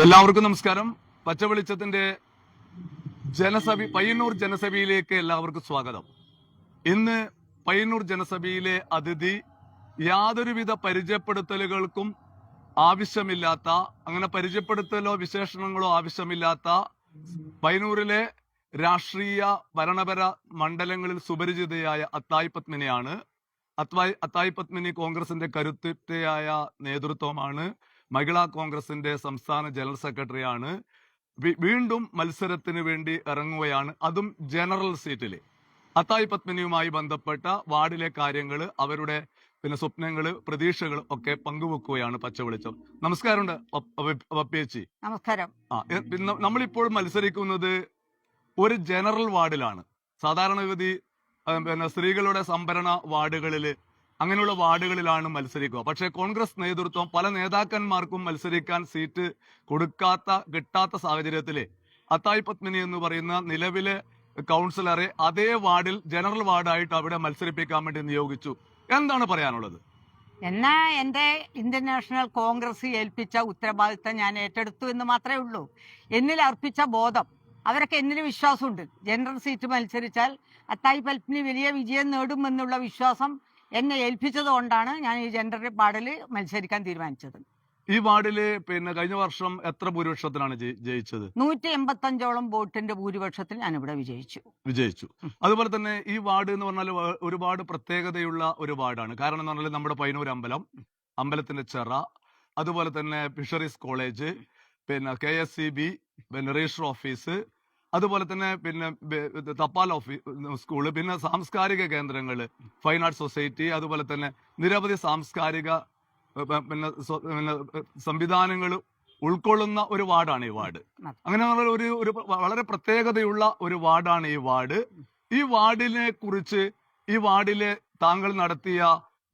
എല്ലാവർക്കും നമസ്കാരം. പച്ചവെളിച്ചത്തിന്റെ ജനസഭ പയ്യന്നൂർ ജനസഭയിലേക്ക് എല്ലാവർക്കും സ്വാഗതം. ഇന്ന് പയ്യന്നൂർ ജനസഭയിലെ അതിഥി യാതൊരുവിധ പരിചയപ്പെടുത്തലുകൾക്കും ആവശ്യമില്ലാത്ത അങ്ങനെ പരിചയപ്പെടുത്തലോ വിശേഷണങ്ങളോ ആവശ്യമില്ലാത്ത പയ്യന്നൂരിലെ രാഷ്ട്രീയ ഭരണപര മണ്ഡലങ്ങളിൽ സുപരിചിതയായ അത്തായി പത്മിനിയാണ്. അത്വായി അത്തായി പത്മിനി കോൺഗ്രസിന്റെ കരുത്തിയായ നേതൃത്വമാണ്. മഹിളാ കോൺഗ്രസിന്റെ സംസ്ഥാന ജനറൽ സെക്രട്ടറിയാണ്. വീണ്ടും മത്സരത്തിന് വേണ്ടി ഇറങ്ങുകയാണ്. അതും ജനറൽ സീറ്റിൽ അത്തായി പത്മിനിയുമായി ബന്ധപ്പെട്ട വാർഡിലെ കാര്യങ്ങൾ അവരുടെ പിന്നെ സ്വപ്നങ്ങൾ പ്രതീക്ഷകൾ ഒക്കെ പങ്കുവെക്കുകയാണ് പച്ചവെളിച്ചം. നമസ്കാരമുണ്ട് പപ്പിയച്ചി നമസ്കാരം. ആ നമ്മളിപ്പോൾ മത്സരിക്കുന്നത് ഒരു ജനറൽ വാർഡിലാണ്. സാധാരണഗതി പിന്നെ സ്ത്രീകളുടെ സംഭരണ വാർഡുകളിൽ അങ്ങനെയുള്ള വാർഡുകളിലാണ് മത്സരിക്കുക. പക്ഷേ കോൺഗ്രസ് നേതൃത്വം പല നേതാക്കന്മാർക്കും മത്സരിക്കാൻ സീറ്റ് കൊടുക്കാത്ത കിട്ടാത്ത സാഹചര്യത്തിൽ അത്തായ് പത്മിനി എന്ന് പറയുന്ന നിലവിലെ കൗൺസിലറെ അതേ വാർഡിൽ ജനറൽ വാർഡായിട്ട് അവിടെ മത്സരിപ്പിക്കാൻ വേണ്ടി നിയോഗിച്ചു. എന്താണ് പറയാനുള്ളത്? എന്നാ എന്റെ ഇന്ത്യൻ നാഷണൽ കോൺഗ്രസ് ഏൽപ്പിച്ച ഉത്തരവാദിത്തം ഞാൻ ഏറ്റെടുത്തു എന്ന് മാത്രമേ ഉള്ളൂ. എന്നിൽ അർപ്പിച്ച ബോധം. അവരൊക്കെ എന്നിന് വിശ്വാസമുണ്ട്. ജനറൽ സീറ്റ് മത്സരിച്ചാൽ അത്തായി പൽപ്പിന് വലിയ വിജയം നേടുമെന്നുള്ള വിശ്വാസം എന്നെ ഏൽപ്പിച്ചത് കൊണ്ടാണ് ഞാൻ ഈ ജെൻഡർ വാർഡിൽ മത്സരിക്കാൻ തീരുമാനിച്ചത്. ഈ വാർഡിൽ പിന്നെ കഴിഞ്ഞ വർഷം എത്ര ഭൂരിപക്ഷത്തിനാണ് ജയി- ജയിച്ചത്? നൂറ്റി എൺപത്തി അഞ്ചോളം വോട്ടിന്റെ ഭൂരിപക്ഷത്തിൽ ഞാൻ ഇവിടെ വിജയിച്ചു. വിജയിച്ചു. അതുപോലെ തന്നെ ഈ വാർഡ് എന്ന് പറഞ്ഞാൽ ഒരുപാട് പ്രത്യേകതയുള്ള ഒരു വാർഡാണ്. കാരണം എന്ന് പറഞ്ഞാൽ നമ്മുടെ പൈനൂർ അമ്പലം അമ്പലത്തിന്റെ ചെറ അതുപോലെ തന്നെ ഫിഷറീസ് കോളേജ് പിന്നെ കെ എസ് സി ബി പിന്നെ രജിസ്റ്റർ ഓഫീസ് അതുപോലെ തന്നെ പിന്നെ തപാൽ ഓഫീസ് സ്കൂൾ പിന്നെ സാംസ്കാരിക കേന്ദ്രങ്ങൾ ഫൈൻ ആർട്സ് സൊസൈറ്റി അതുപോലെ തന്നെ നിരവധി സാംസ്കാരിക പിന്നെ പിന്നെ സംവിധാനങ്ങൾ ഉൾക്കൊള്ളുന്ന ഒരു വാർഡാണ് ഈ വാർഡ്. അങ്ങനെ ഒരു ഒരു വളരെ പ്രത്യേകതയുള്ള ഒരു വാർഡാണ് ഈ വാർഡ്. ഈ വാർഡിനെ കുറിച്ച് ഈ വാർഡിലെ താങ്കൾ നടത്തിയ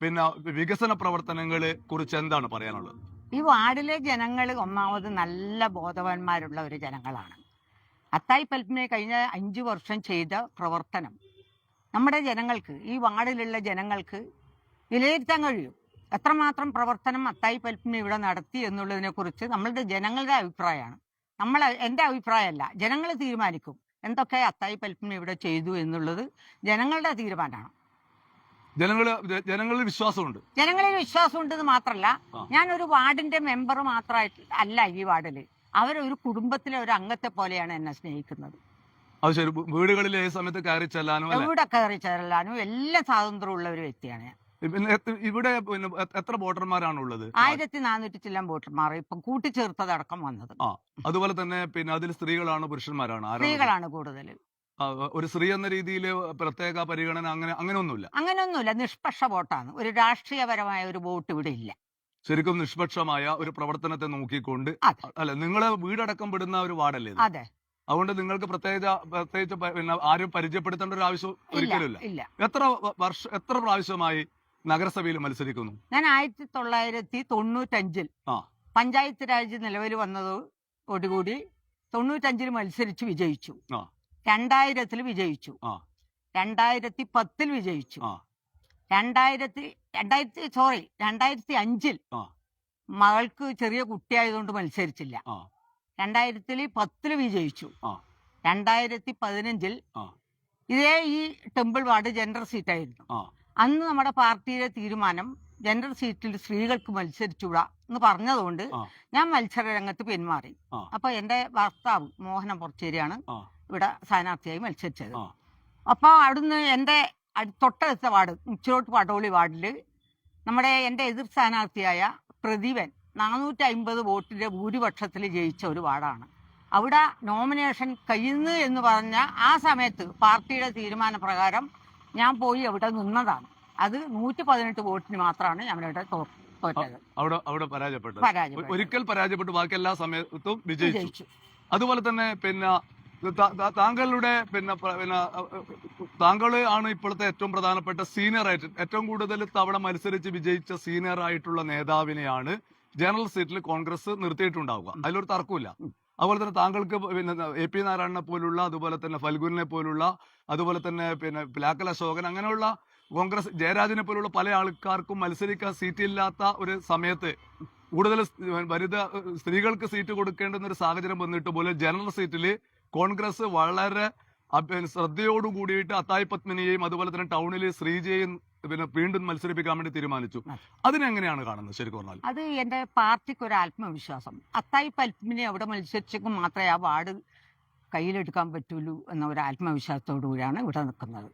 പിന്നെ വികസന പ്രവർത്തനങ്ങളെ കുറിച്ച് എന്താണ് പറയാനുള്ളത്? ഈ വാർഡിലെ ജനങ്ങൾ ഒന്നാമത് നല്ല ബോധവാന്മാരുള്ള ഒരു ജനങ്ങളാണ്. അത്തായി പൽപ്പിനെ കഴിഞ്ഞ അഞ്ചു വർഷം ചെയ്ത പ്രവർത്തനം. നമ്മുടെ ജനങ്ങൾക്ക് ഈ വാർഡിലുള്ള ജനങ്ങൾക്ക് വിലയിരുത്താൻ കഴിയും. എത്രമാത്രം പ്രവർത്തനം അത്തായി പൽപ്പിനെ ഇവിടെ നടത്തി എന്നുള്ളതിനെ കുറിച്ച് നമ്മളുടെ ജനങ്ങളുടെ അഭിപ്രായമാണ്. നമ്മൾ എന്റെ അഭിപ്രായമല്ല ജനങ്ങൾ തീരുമാനിക്കും എന്തൊക്കെ അത്തായി പൽപ്പിനെ ഇവിടെ ചെയ്തു എന്നുള്ളത് ജനങ്ങളുടെ തീരുമാനമാണ്. ജനങ്ങൾ ജനങ്ങളിൽ വിശ്വാസമുണ്ട്. ജനങ്ങളിൽ വിശ്വാസമുണ്ടെന്ന് മാത്രമല്ല ഞാൻ ഞാനൊരു വാർഡിന്റെ മെമ്പർ മാത്രമായിട്ട് അല്ല ഈ വാർഡിൽ അവരൊരു കുടുംബത്തിലെ ഒരു അംഗത്തെ പോലെയാണ് എന്നെ സ്നേഹിക്കുന്നത്. അത് ശരി. വീടുകളിൽ ഏത് സമയത്ത് കയറി ചെല്ലാനും എവിടെ കയറി ചെല്ലാനും എല്ലാ സ്വാതന്ത്ര്യം ഉള്ള ഒരു വ്യക്തിയാണ് ഞാൻ. പിന്നെ എത്ര- ഇവിടെ പിന്നെ എത്ര വോട്ടർമാരാണ് ഉള്ളത്? ആയിരത്തി നാനൂറ്റി ചില്ലം വോട്ടർമാർ ഇപ്പൊ കൂട്ടിച്ചേർത്തതടക്കം വന്നത്. അതുപോലെ തന്നെ പിന്നെ അതിൽ സ്ത്രീകളാണ് പുരുഷന്മാരാണ് ആരാണ്? സ്ത്രീകളാണ് കൂടുതൽ. ആ, ഒരു സ്ത്രീ എന്ന രീതിയിൽ പ്രത്യേക പരിഗണന അങ്ങനെ അങ്ങനെ അങ്ങനെയൊന്നുമില്ല. അങ്ങനെയൊന്നുമില്ല. നിഷ്പക്ഷ വോട്ടാണ്. ഒരു രാഷ്ട്രീയപരമായ ഒരു വോട്ട് ഇവിടെ ഇല്ല. ശരിക്കും നിഷ്പക്ഷമായ ഒരു പ്രവർത്തനത്തെ നോക്കിക്കൊണ്ട് അതെ അല്ല നിങ്ങളെ വീടടക്കം പെടുന്ന ഒരു വാർഡല്ലേ ഇത്? അതെ അതുകൊണ്ട് നിങ്ങൾക്ക് പ്രത്യേക പ്രത്യേകിച്ച് പ- പിന്നെ ആരും പരിചയപ്പെടുത്തേണ്ട ഒരു ആവശ്യം ഒരിക്കലും ഇല്ല എത്ര വ- വർഷ എത്ര പ്രാവശ്യമായി നഗരസഭയിൽ മത്സരിക്കുന്നു ഞാൻ ആയിരത്തി തൊള്ളായിരത്തി തൊണ്ണൂറ്റഞ്ചിൽ ആ. പഞ്ചായത്ത് രാജ് നിലവിൽ വന്നതോടുകൂടി തൊണ്ണൂറ്റഞ്ചിൽ മത്സരിച്ച് വിജയിച്ചു ആ. രണ്ടായിരത്തിൽ വിജയിച്ചു ആ. രണ്ടായിരത്തി പത്തിൽ വിജയിച്ചു ആ. രണ്ടായിരത്തി രണ്ടായിരത്തി സോറി രണ്ടായിരത്തി അഞ്ചിൽ ആ. മകൾക്ക് ചെറിയ കുട്ടിയായതുകൊണ്ട് മത്സരിച്ചില്ല ആ. രണ്ടായിരത്തി പത്തിൽ വിജയിച്ചു ആ. രണ്ടായിരത്തി പതിനഞ്ചിൽ ആ. ഇതേ ഈ ടെമ്പിൾ വാർഡ് ജനറൽ സീറ്റ് ആയിരുന്നു അന്ന് നമ്മുടെ പാർട്ടിയിലെ തീരുമാനം ജനറൽ സീറ്റിൽ സ്ത്രീകൾക്ക് മത്സരിച്ചുകൂടാ എന്ന് പറഞ്ഞതുകൊണ്ട് ആ. ഞാൻ മത്സര രംഗത്ത് പിന്മാറി ആ. അപ്പൊ എന്റെ ഭർത്താവ് മോഹനം പുറച്ചേരിയാണ് ആ. ഇവിടെ സ്ഥാനാർത്ഥിയായി മത്സരിച്ചത് ആ. അപ്പൊ അവിടുന്ന് എന്റെ തൊട്ടടുത്ത വാർഡ് മുച്ചിലോട്ട് പടോളി വാർഡിൽ നമ്മുടെ എന്റെ എതിർ സ്ഥാനാർത്ഥിയായ പ്രദീപൻ നാനൂറ്റി അമ്പത് വോട്ടിന്റെ ഭൂരിപക്ഷത്തിൽ ജയിച്ച ഒരു വാർഡാണ്. അവിടെ നോമിനേഷൻ കഴിയുന്നു എന്ന് പറഞ്ഞ ആ സമയത്ത് പാർട്ടിയുടെ തീരുമാനപ്രകാരം ഞാൻ പോയി അവിടെ നിന്നതാണ്. അത് നൂറ്റി പതിനെട്ട് വോട്ടിന് മാത്രമാണ് ഞങ്ങളുടെ അവിടെ അവിടെ പരാജയപ്പെട്ടത്. ഒരിക്കൽ പരാജയപ്പെട്ടു ബാക്കി എല്ലാ സമയത്തും വിജയിച്ചു. അതുപോലെ തന്നെ പിന്നെ താങ്കളുടെ പിന്നെ പിന്നെ താങ്കൾ ആണ് ഇപ്പോഴത്തെ ഏറ്റവും പ്രധാനപ്പെട്ട സീനിയർ ആയിട്ട് ഏറ്റവും കൂടുതൽ തവണ മത്സരിച്ച് വിജയിച്ച സീനിയർ ആയിട്ടുള്ള നേതാവിനെയാണ് ജനറൽ സീറ്റിൽ കോൺഗ്രസ് നിർത്തിയിട്ടുണ്ടാവുക. അതിലൊരു തർക്കമില്ല അതുപോലെ തന്നെ താങ്കൾക്ക് പിന്നെ എ പി നാരായണനെ പോലുള്ള അതുപോലെ തന്നെ ഫൽഗുനെ പോലുള്ള അതുപോലെ തന്നെ പിന്നെ പിലാക്കൽ അശോകൻ അങ്ങനെയുള്ള കോൺഗ്രസ് ജയരാജനെ പോലുള്ള പല ആൾക്കാർക്കും മത്സരിക്കാൻ സീറ്റ് ഇല്ലാത്ത ഒരു സമയത്ത് കൂടുതൽ വനിത സ്ത്രീകൾക്ക് സീറ്റ് കൊടുക്കേണ്ടുന്ന ഒരു സാഹചര്യം വന്നിട്ട് പോലെ ജനറൽ സീറ്റിൽ കോൺഗ്രസ് വളരെ ശ്രദ്ധയോടു കൂടിയിട്ട് അത്തായി പത്മിനിയെയും അതുപോലെ തന്നെ ടൗണിൽ ശ്രീജയും പിന്നെ വീണ്ടും മത്സരിപ്പിക്കാൻ വേണ്ടി തീരുമാനിച്ചു. അതെ. അതിനെങ്ങനെയാണ് കാണുന്നത്? ശരിക്കും പറഞ്ഞാൽ അത് എന്റെ പാർട്ടിക്ക് ഒരു ആത്മവിശ്വാസം. അത്തായി പത്മിനി അവിടെ മത്സരിച്ചെങ്കിൽ മാത്രമേ ആ വാർഡ് കയ്യിലെടുക്കാൻ പറ്റുള്ളൂ എന്ന ഒരു ആത്മവിശ്വാസത്തോടു കൂടിയാണ് ഇവിടെ നിൽക്കുന്നത്.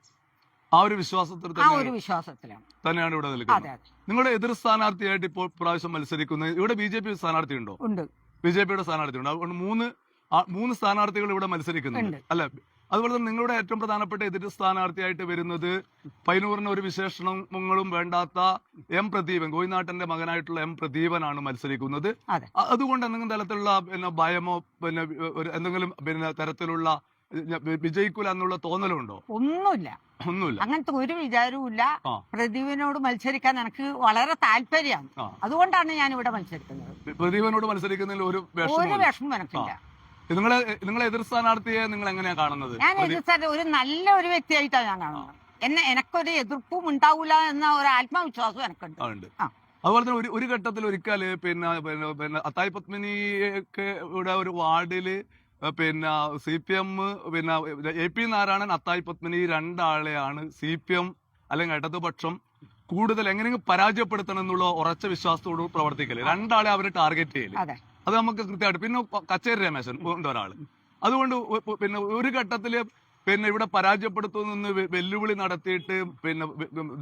ആ ഒരു വിശ്വാസത്തിൽ ആ ഒരു വിശ്വാസത്തിലാണ്. തന്നെയാണ് ഇവിടെ നിൽക്കുന്നത്. നിങ്ങളുടെ എതിർ സ്ഥാനാർത്ഥിയായിട്ട് ഇപ്പോൾ പ്രാവശ്യം മത്സരിക്കുന്നത് ഇവിടെ ബി ജെ പി സ്ഥാനാർത്ഥി ഉണ്ടോ. ഉണ്ട് ബി ജെ പിയുടെ സ്ഥാനാർത്ഥി ഉണ്ട് അതുകൊണ്ട് മൂന്ന് മൂന്ന് സ്ഥാനാർത്ഥികൾ ഇവിടെ മത്സരിക്കുന്നുണ്ട്. അല്ല? അതുപോലെ തന്നെ നിങ്ങളുടെ ഏറ്റവും പ്രധാനപ്പെട്ട എതിർ സ്ഥാനാർത്ഥിയായിട്ട് വരുന്നത് പൈനൂറിന് ഒരു വിശേഷണങ്ങളും വേണ്ടാത്ത എം പ്രദീപൻ കോയിനാട്ടന്റെ മകനായിട്ടുള്ള എം പ്രദീപനാണ് മത്സരിക്കുന്നത്. അതുകൊണ്ട് എന്തെങ്കിലും തരത്തിലുള്ള പിന്നെ ഭയമോ പിന്നെ എന്തെങ്കിലും പിന്നെ തരത്തിലുള്ള വിജയിക്കൂല എന്നുള്ള തോന്നലുണ്ടോ? ഒന്നുമില്ല. ഒന്നുമില്ല. അങ്ങനത്തെ ഒരു വിചാരവും ഇല്ല ആ. പ്രദീപിനോട് മത്സരിക്കാൻ എനിക്ക് വളരെ താല്പര്യമാണ്. അതുകൊണ്ടാണ് ഞാൻ ഇവിടെ മത്സരിക്കുന്നത്. പ്രദീപനോട് മത്സരിക്കുന്നതിൽ ഒരു വിഷമം എനിക്കില്ല. നിങ്ങളെ നിങ്ങളെ എതിർ സ്ഥാനാർത്ഥിയെ നിങ്ങൾ എങ്ങനെയാ കാണുന്നത്? ഞാൻ എതിർ എതിർത്ത ഒരു നല്ല ഒരു വ്യക്തിയായിട്ടാണ് ഞാൻ കാണുന്നത്. എന്നെ എനക്കൊരു എതിർപ്പും ഉണ്ടാവില്ല എന്ന ഒരു ആത്മവിശ്വാസം എനിക്കുണ്ട്. ആ, അതുപോലെ തന്നെ ഒരു ഒരു ഘട്ടത്തിൽ ഒരിക്കൽ പിന്നെ പിന്നെ പിന്നെ അത്തായി പത്മിനിക്ക് ഇവിടെ ഒരു വാർഡിൽ പിന്നെ സി പി എം പിന്നെ എ പി നാരായണൻ അത്തായി പത്മിനി രണ്ടാളെയാണ് സി പി എം അല്ലെങ്കിൽ ഇടതുപക്ഷം കൂടുതൽ എങ്ങനെയെങ്കിലും പരാജയപ്പെടുത്തണം എന്നുള്ള ഉറച്ച വിശ്വാസത്തോട് പ്രവർത്തിക്കൽ. രണ്ടാളെ അവർ ടാർഗറ്റ് ചെയ്യൽ. അതെ നമുക്ക് കൃത്യമായിട്ട്. പിന്നെ കച്ചേരി രമേശൻ ഉണ്ട് ഒരാൾ അതുകൊണ്ട് പിന്നെ ഒരു ഘട്ടത്തിൽ പിന്നെ ഇവിടെ പരാജയപ്പെടുത്തുന്ന വെല്ലുവിളി നടത്തിയിട്ട് പിന്നെ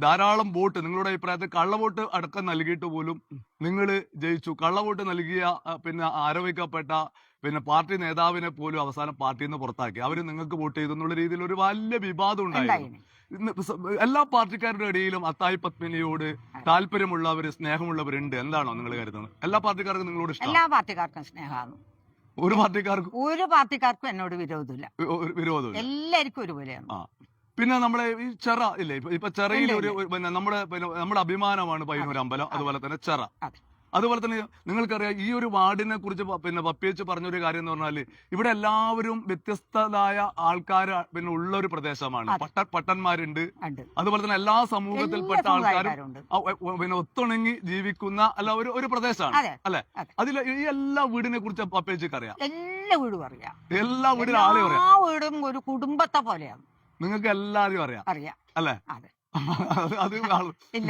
ധാരാളം വോട്ട് നിങ്ങളുടെ അഭിപ്രായത്തിൽ കള്ളവോട്ട് അടക്കം നൽകിയിട്ട് പോലും നിങ്ങൾ ജയിച്ചു. കള്ളവോട്ട് നൽകിയ പിന്നെ ആരോപിക്കപ്പെട്ട പിന്നെ പാർട്ടി നേതാവിനെ പോലും അവസാനം പാർട്ടിയിൽ നിന്ന് പുറത്താക്കി. അവർ നിങ്ങൾക്ക് വോട്ട് ചെയ്തു എന്നുള്ള രീതിയിൽ ഒരു വലിയ വിവാദം ഉണ്ടായിരുന്നു. എല്ലാ പാർട്ടിക്കാരുടെ ഇടയിലും അത്തായി പത്മിനിയോട് താല്പര്യമുള്ളവർ സ്നേഹമുള്ളവരുണ്ട്. എന്താണോ നിങ്ങൾ കരുതുന്നത്? എല്ലാ പാർട്ടിക്കാർക്കും നിങ്ങളോട് ഇഷ്ടം എല്ലാ പാർട്ടിക്കാർക്കും സ്നേഹമാണ്. ഒരു പാർട്ടിക്കാർക്കും? ഒരു പാർട്ടിക്കാർക്കും എന്നോട് വിരോധമില്ല. വിരോധം വിരോധമില്ല. എല്ലാവർക്കും ഒരുപോലെയാണ്. പിന്നെ നമ്മളെ ഈ ചെറ ഇല്ലേ? ഇപ്പൊ ചെറയിൽ ഒരു നമ്മുടെ നമ്മുടെ അഭിമാനമാണ് പയ്യന്നൂർ അമ്പലം. അതുപോലെ തന്നെ ചെറ. അതുപോലെ തന്നെ നിങ്ങൾക്കറിയാം ഈ ഒരു വാർഡിനെ കുറിച്ച് പിന്നെ പപ്പിയച്ച് പറഞ്ഞൊരു കാര്യം എന്ന് പറഞ്ഞാൽ ഇവിടെ എല്ലാവരും വ്യത്യസ്തരായ ആൾക്കാർ പിന്നെ ഉള്ള ഒരു പ്രദേശമാണ്. പട്ട പട്ടന്മാരുണ്ട്. അതുപോലെ തന്നെ എല്ലാ സമൂഹത്തിൽപ്പെട്ട ആൾക്കാരും പിന്നെ ഒത്തുണങ്ങി ജീവിക്കുന്ന അല്ല ഒരു ഒരു പ്രദേശമാണ്. അല്ലെ? അതിൽ ഈ എല്ലാ വീടിനെ കുറിച്ച് പപ്പേച്ചിക്ക് അറിയാം. എല്ലാ വീടും അറിയാം. എല്ലാ വീടിനും ആളെ അറിയാം. വീടും ഒരു കുടുംബത്തെ പോലെയാണ്. നിങ്ങൾക്ക് എല്ലാവരും അറിയാം. അറിയാം. അല്ലെ? അതെ. അത്.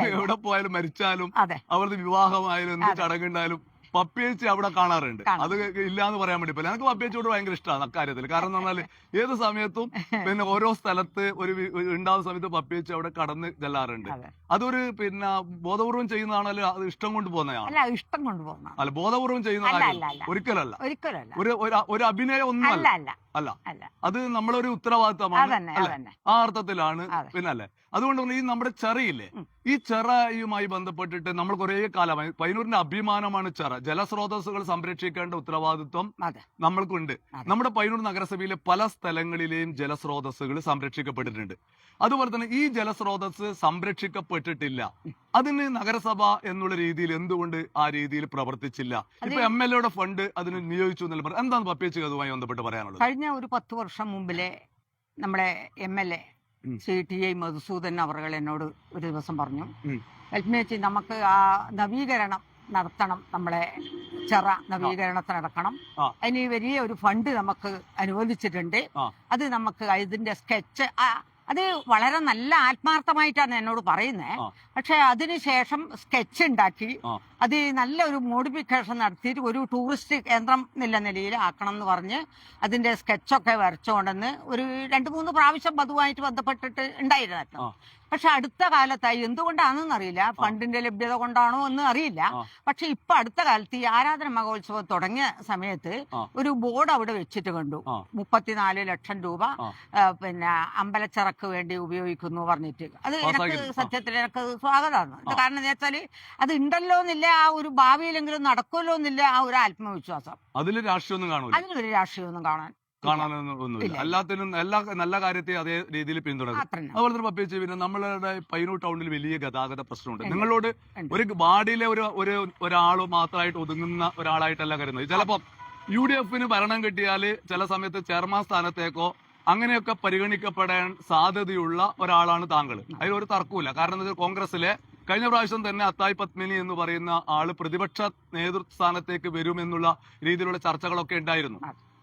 എവിടെ പോയാലും മരിച്ചാലും അവരുടെ വിവാഹമായാലും എന്ത്. ചടങ്ങുണ്ടായാലും പപ്പിയേച്ചി അവിടെ കാണാറുണ്ട്. അത് ഇല്ലാന്ന് പറയാൻ വേണ്ടി പറ്റില്ല. എനിക്ക് പപ്പിയേച്ചിയോട് ഭയങ്കര ഇഷ്ടമാണ് അക്കാര്യത്തിൽ. കാരണം എന്ന് പറഞ്ഞാൽ ഏത് സമയത്തും പിന്നെ ഓരോ സ്ഥലത്ത് ഒരു ഉണ്ടാവുന്ന സമയത്ത് പപ്പിയേച്ചി അവിടെ കടന്ന് ചെല്ലാറുണ്ട്. അതൊരു പിന്നെ ബോധപൂർവം ചെയ്യുന്നതാണല്ലോ അത് ഇഷ്ടം കൊണ്ട് പോകുന്നതാണ്? ഇഷ്ടം കൊണ്ടുപോകുന്ന അല്ല ബോധപൂർവം ചെയ്യുന്ന കാര്യം ഒരിക്കലല്ല. ഒരു ഒരു- അഭിനയം ഒന്നും അല്ല. അല്ല അത് നമ്മളൊരു ഉത്തരവാദിത്തമാണ്. ആ അർത്ഥത്തിലാണ് പിന്നല്ലേ? പിന്നെ അല്ലേ അതുകൊണ്ട് ഈ നമ്മുടെ ചെറയില്ലേ ഈ ചെറയുമായി ബന്ധപ്പെട്ടിട്ട് നമ്മൾ കുറേ കാലമായി പയ്യന്നൂരിന്റെ അഭിമാനമാണ് ചെറ. ജലസ്രോതസ്സുകൾ സംരക്ഷിക്കേണ്ട ഉത്തരവാദിത്വം നമ്മൾക്കുണ്ട്. നമ്മുടെ പയ്യന്നൂർ നഗരസഭയിലെ പല സ്ഥലങ്ങളിലെയും ജലസ്രോതസ്സുകൾ സംരക്ഷിക്കപ്പെട്ടിട്ടുണ്ട്. അതുപോലെ തന്നെ ഈ ജലസ്രോതസ് സംരക്ഷിക്കപ്പെട്ടിട്ടില്ല. അതിന് നഗരസഭ എന്നുള്ള രീതിയിൽ എന്തുകൊണ്ട് ആ രീതിയിൽ പ്രവർത്തിച്ചില്ല? ഇപ്പൊ എം എൽ എയുടെ ഫണ്ട് അതിന് നിയോഗിച്ചു എന്നല്ല എന്താണ് പപ്പിയച്ച് അതുമായി ബന്ധപ്പെട്ട് പറയാനുള്ളത്? കഴിഞ്ഞ ഒരു പത്ത് വർഷം മുമ്പിലെ നമ്മുടെ M L A. C T I Madhusudan അവർ എന്നോട് ഒരു ദിവസം പറഞ്ഞു. എൽമേച്ചി നമുക്ക് ആ നവീകരണം നടത്തണം നമ്മളെ ചെറ നവീകരണത്തിന് നടക്കണം. അതിന് വലിയ ഒരു ഫണ്ട് നമുക്ക് അനുവദിച്ചിട്ടുണ്ട് അത് നമുക്ക് ഇതിന്റെ സ്കെച്ച് അത് വളരെ നല്ല ആത്മാർത്ഥമായിട്ടാണ് എന്നോട് പറയുന്നത്. പക്ഷെ അതിനുശേഷം സ്കെച്ച് ഉണ്ടാക്കി. അത് നല്ലൊരു മോഡിഫിക്കേഷൻ നടത്തിയിട്ട് ഒരു ടൂറിസ്റ്റ് കേന്ദ്രം എന്നുള്ള നിലയിൽ ആക്കണം എന്ന് പറഞ്ഞ് അതിന്റെ സ്കെച്ചൊക്കെ വരച്ചുകൊണ്ടെന്ന് ഒരു രണ്ട് മൂന്ന് പ്രാവശ്യം അതുമായിട്ട് ബന്ധപ്പെട്ടിട്ട് ഉണ്ടായിരുന്നു പക്ഷെ അടുത്ത കാലത്തായി എന്തുകൊണ്ടാണെന്ന് അറിയില്ല. ഫണ്ടിന്റെ ലഭ്യത കൊണ്ടാണോ എന്ന് അറിയില്ല. പക്ഷെ ഇപ്പൊ അടുത്ത കാലത്ത് ഈ ആരാധന മഹോത്സവം തുടങ്ങിയ സമയത്ത് ഒരു ബോർഡ് അവിടെ വെച്ചിട്ട് കണ്ടു. മുപ്പത്തിനാല് ലക്ഷം രൂപ പിന്നെ അമ്പലച്ചിറക്ക് വേണ്ടി ഉപയോഗിക്കുന്നു പറഞ്ഞിട്ട്. അത് എനിക്ക് സത്യത്തിൽ എനിക്ക് സ്വാഗതമാണ്. കാരണം എന്താ വെച്ചാൽ അത് ഉണ്ടല്ലോ എന്നില്ല ആ ഒരു ഭാവിയിലെങ്കിലും നടക്കുമല്ലോ എന്നില്ല ആ ഒരു ആത്മവിശ്വാസം. അതിൽ രാഷ്ട്രീയമൊന്നും കാണൂല. അതിനൊരു രാഷ്ട്രീയമൊന്നും കാണാൻ. എല്ലാത്തിനും എല്ലാ നല്ല കാര്യത്തെ അതേ രീതിയിൽ പിന്തുടരും. അതുപോലെ തന്നെ പിന്നെ നമ്മളുടെ പൈനൂർ ടൗണിൽ വലിയ ഗതാഗത പ്രശ്നമുണ്ട്. നിങ്ങളോട് ഒരു വാർഡിലെ ഒരു ഒരു ഒരാൾ മാത്രമായിട്ട് ഒതുങ്ങുന്ന ഒരാളായിട്ടല്ല കരുതുന്നത്. ചിലപ്പോ യു ഡി എഫിന് ഭരണം കിട്ടിയാൽ ചില സമയത്ത് ചെയർമാൻ സ്ഥാനത്തേക്കോ അങ്ങനെയൊക്കെ പരിഗണിക്കപ്പെടാൻ സാധ്യതയുള്ള ഒരാളാണ് താങ്കൾ അതിലൊരു തർക്കമില്ല കാരണം എന്താ വെച്ചാൽ കോൺഗ്രസിലെ കഴിഞ്ഞ പ്രാവശ്യം തന്നെ അത്തായ് പത്മിനി എന്ന് പറയുന്ന ആൾ പ്രതിപക്ഷ നേതൃസ്ഥാനത്തേക്ക് വരുമെന്നുള്ള രീതിയിലുള്ള ചർച്ചകളൊക്കെ ഉണ്ടായിരുന്നു.